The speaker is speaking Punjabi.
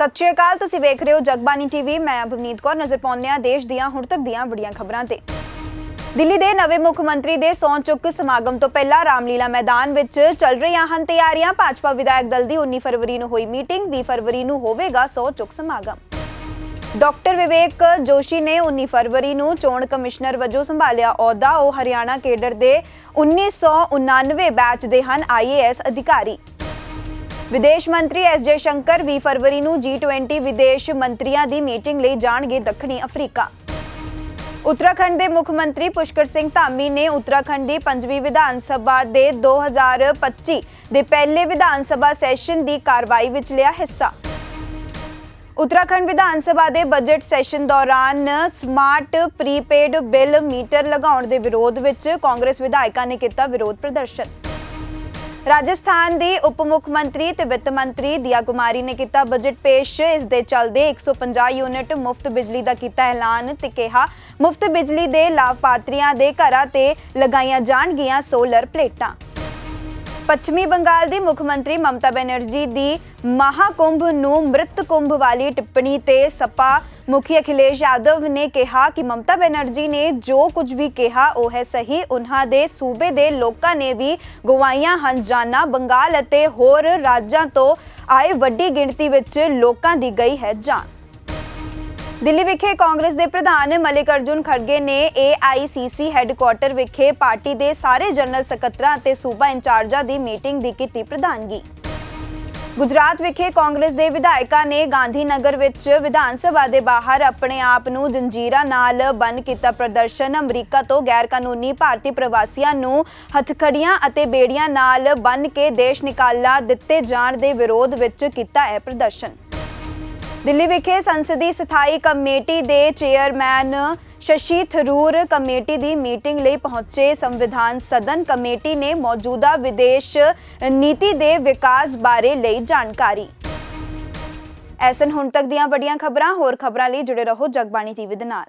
ਸਤਿ ਸ਼੍ਰੀ ਅਕਾਲ, ਤੁਸੀਂ ਵੇਖ ਰਹੇ ਹੋ ਜਗਬਾਨੀ ਟੀਵੀ ਮੈਂ ਅਭਵਨੀਤ ਕੌਰ, ਨਜ਼ਰ ਪਾਉਂਦੇ ਹਾਂ ਦੇਸ਼ ਦੀਆਂ ਹੁਣ ਤੱਕ ਦੀਆਂ ਵੱਡੀਆਂ ਖਬਰਾਂ ਤੇ। ਦਿੱਲੀ ਦੇ ਨਵੇਂ ਮੁੱਖ ਮੰਤਰੀ ਦੇ ਸਹੁੰ ਚੁੱਕ ਸਮਾਗਮ ਤੋਂ ਪਹਿਲਾਂ ਰਾਮਲੀਲਾ ਮੈਦਾਨ ਵਿੱਚ ਚੱਲ ਰਹੀਆਂ ਹਨ ਤਿਆਰੀਆਂ। ਭਾਜਪਾ ਵਿਧਾਇਕ ਦਲ ਦੀ 19 ਫਰਵਰੀ ਨੂੰ ਹੋਈ ਮੀਟਿੰਗ 20 ਫਰਵਰੀ ਨੂੰ ਹੋਵੇਗਾ ਸਹੁੰ ਚੁੱਕ ਸਮਾਗਮ। ਡਾਕਟਰ ਵਿਵੇਕ ਜੋਸ਼ੀ ਨੇ 19 ਫਰਵਰੀ ਨੂੰ ਚੋਣ ਕਮਿਸ਼ਨਰ ਵਜੋਂ ਸੰਭਾਲਿਆ ਅਹੁਦਾ। ਉਹ ਹਰਿਆਣਾ ਕੇਡਰ ਦੇ 1999 ਬੈਚ ਦੇ ਹਨ ਆਈਏਐਸ ਅਧਿਕਾਰੀ। ਵਿਦੇਸ਼ ਮੰਤਰੀ ਐਸ ਜੇ ਸ਼ੰਕਰ 20 ਫਰਵਰੀ ਨੂੰ G20 ਵਿਦੇਸ਼ ਮੰਤਰੀਆਂ ਦੀ ਮੀਟਿੰਗ ਲਈ ਜਾਣਗੇ ਦੱਖਣੀ ਅਫਰੀਕਾ। ਉੱਤਰਾਖੰਡ ਦੇ ਮੁੱਖ ਮੰਤਰੀ ਪੁਸ਼ਕਰ ਸਿੰਘ ਧਾਮੀ ਨੇ ਉੱਤਰਾਖੰਡ ਦੀ ਪੰਜਵੀਂ ਵਿਧਾਨ ਸਭਾ ਦੇ 2025 ਦੇ ਪਹਿਲੇ ਵਿਧਾਨ ਸਭਾ ਸੈਸ਼ਨ ਦੀ ਕਾਰਵਾਈ ਵਿੱਚ ਲਿਆ ਹਿੱਸਾ। ਉੱਤਰਾਖੰਡ ਵਿਧਾਨ ਸਭਾ ਦੇ ਬਜਟ ਸੈਸ਼ਨ ਦੌਰਾਨ ਸਮਾਰਟ ਪ੍ਰੀਪੇਡ ਬਿੱਲ ਮੀਟਰ ਲਗਾਉਣ ਦੇ ਵਿਰੋਧ ਵਿੱਚ ਕਾਂਗਰਸ ਵਿਧਾਇਕਾਂ ਨੇ ਕੀਤਾ ਵਿਰੋਧ ਪ੍ਰਦਰਸ਼ਨ। ਰਾਜਸਥਾਨ ਦੀ ਉਪ ਮੁੱਖ ਮੰਤਰੀ ਤੇ ਵਿੱਤ ਮੰਤਰੀ ਦਿਆ ਕੁਮਾਰੀ ਨੇ ਕੀਤਾ ਬਜਟ ਪੇਸ਼। ਇਸ ਦੇ ਚੱਲਦੇ 150 ਯੂਨਿਟ ਮੁਫਤ ਬਿਜਲੀ ਦਾ ਕੀਤਾ ਐਲਾਨ ਤੇ ਕਿਹਾ, ਮੁਫਤ ਬਿਜਲੀ ਦੇ ਲਾਭਪਾਤਰੀਆਂ ਦੇ ਘਰਾਂ ਤੇ ਲਗਾਈਆਂ ਜਾਣਗੀਆਂ ਸੋਲਰ ਪਲੇਟਾਂ। ਪੱਛਮੀ ਬੰਗਾਲ ਦੀ ਮੁੱਖ ਮੰਤਰੀ ਮਮਤਾ ਬੈਨਰਜੀ ਦੀ ਮਹਾਕੁੰਭ ਨੂੰ ਮ੍ਰਿਤ ਕੁੰਭ ਵਾਲੀ ਟਿੱਪਣੀ ਤੇ ਸਪਾ ਮੁਖੀ ਅਖਿਲੇਸ਼ ਯਾਦਵ ਨੇ ਕਿਹਾ ਕਿ ਮਮਤਾ ਬੈਨਰਜੀ ਨੇ ਜੋ ਕੁਝ ਵੀ ਕਿਹਾ, ਉਹ ਹੈ ਸਹੀ। ਉਹਨਾਂ ਦੇ ਸੂਬੇ ਦੇ ਲੋਕਾਂ ਨੇ ਵੀ ਗਵਾਈਆਂ ਹਨ ਜਾਨਾਂ ਬੰਗਾਲ ਅਤੇ ਹੋਰ ਰਾਜਾਂ ਤੋਂ ਆਏ ਵੱਡੀ ਗਿਣਤੀ ਵਿੱਚ ਲੋਕਾਂ ਦੀ ਗਈ ਹੈ ਜਾਨ। ਦਿੱਲੀ ਵਿਖੇ ਕਾਂਗਰਸ ਦੇ ਪ੍ਰਧਾਨ ਮਲਿਕ ਅਰਜੁਨ ਖੜਗੇ ਨੇ AICC ਹੈੱਡਕੁਆਰਟਰ ਵਿਖੇ ਪਾਰਟੀ ਦੇ ਸਾਰੇ ਜਨਰਲ ਸਕੱਤਰਾਂ ਅਤੇ ਸੂਬਾ ਇੰਚਾਰਜਾਂ ਦੀ ਮੀਟਿੰਗ ਦੀ ਕੀਤੀ ਪ੍ਰਧਾਨਗੀ। ਗੁਜਰਾਤ ਵਿਖੇ ਕਾਂਗਰਸ ਦੇ ਵਿਧਾਇਕਾਂ ਨੇ ਗਾਂਧੀ ਨਗਰ ਵਿੱਚ ਵਿਧਾਨ ਸਭਾ ਦੇ ਬਾਹਰ ਆਪਣੇ ਆਪ ਨੂੰ ਜੰਜੀਰਾਂ ਨਾਲ ਬੰਨ ਕੀਤਾ ਪ੍ਰਦਰਸ਼ਨ। ਅਮਰੀਕਾ ਤੋਂ ਗੈਰ ਕਾਨੂੰਨੀ ਭਾਰਤੀ ਪ੍ਰਵਾਸੀਆਂ ਨੂੰ ਹੱਥਖੜੀਆਂ ਅਤੇ ਬੇੜੀਆਂ ਨਾਲ ਬੰਨ ਕੇ ਦੇਸ਼ ਨਿਕਾਲਾ ਦਿੱਤੇ ਜਾਣ ਦੇ ਵਿਰੋਧ ਵਿੱਚ ਕੀਤਾ ਹੈ ਪ੍ਰਦਰਸ਼ਨ। ਦਿੱਲੀ ਵਿਖੇ ਸੰਸਦੀ ਸਥਾਈ ਕਮੇਟੀ ਦੇ ਚੇਅਰਮੈਨ ਸ਼ਸ਼ੀ ਥਰੂਰ ਕਮੇਟੀ ਦੀ ਮੀਟਿੰਗ ਲਈ ਪਹੁੰਚੇ ਸੰਵਿਧਾਨ ਸਦਨ ਕਮੇਟੀ ਨੇ ਮੌਜੂਦਾ ਵਿਦੇਸ਼ ਨੀਤੀ ਦੇ ਵਿਕਾਸ ਬਾਰੇ ਲਈ ਜਾਣਕਾਰੀ। ਐਸਨ ਹੁਣ ਤੱਕ ਦੀਆਂ ਵੱਡੀਆਂ ਖਬਰਾਂ, ਹੋਰ ਖਬਰਾਂ ਲਈ ਜੁੜੇ ਰਹੋ ਜਗਬਾਣੀ ਟੀਵੀ ਦੇ ਨਾਲ।